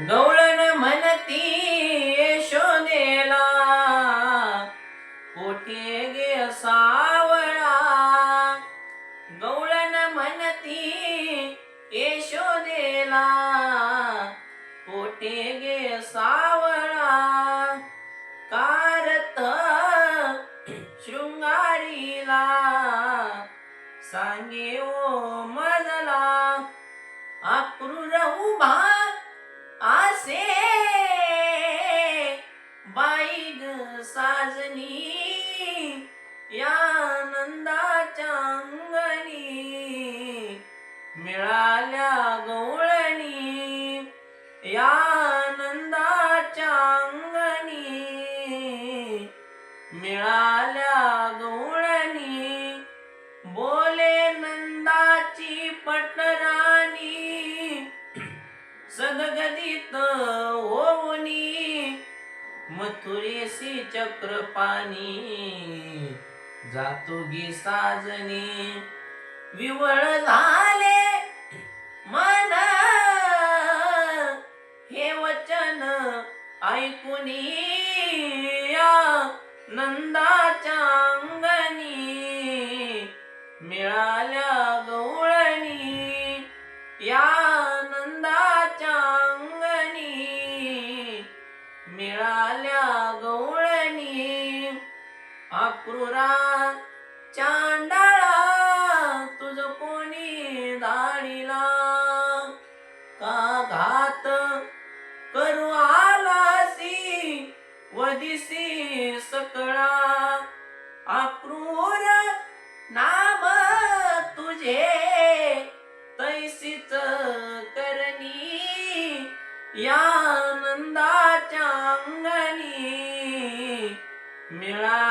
गवळण म्हणती यशोदेला. पोटे गे सावळा? गवळण म्हणती यशोदेला. पोटे गे सावळा? कारत शृंगारीला. सांगे ओ साजनी या नंदाच्या अंगणी मिळाल्या गवळणी या नंदाच्या अंगणी मिळाल्या गवळणी. बोले नंदाची पटराणी सदगदित हो मथुरेसी चक्रपाणी जातो गी साजनी. विवळ झाले मन. हे वचन ऐकुनी या नंदाच्या अक्रूरा चांडाळा तुझ कोणी दाडीला का घात करू आलासी वदिसी सकळा? अक्रूर नाम तुझे तैसीच करणी या आनंदाच्या अंगणी मिळा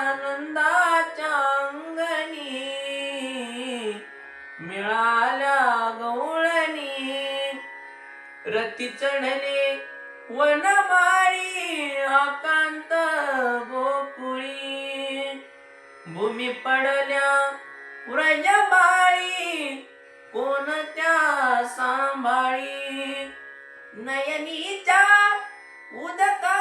आनंदाच्या अंगणी मिळाल्या गवळणी. रती चढले वनमाळी आकांत गोकुळी. भूमी पडल्या व्रजबाळी कोणत्या सांभाळी. नयनीच्या उदका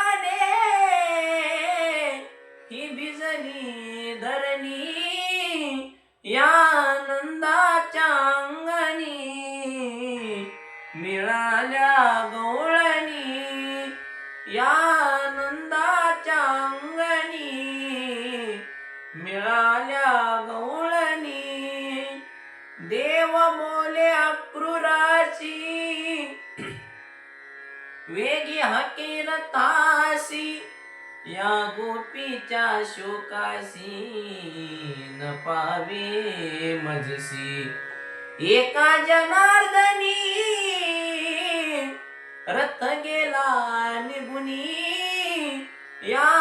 या आनंदाच्या अंगणी मिळाल्या गवळणी. देव बोले अक्रूराची वेगी हकीर तासी या गोपीच्या शोकाशी न पावे मजसी. एका जनार्दनी रथ गे निगुनी या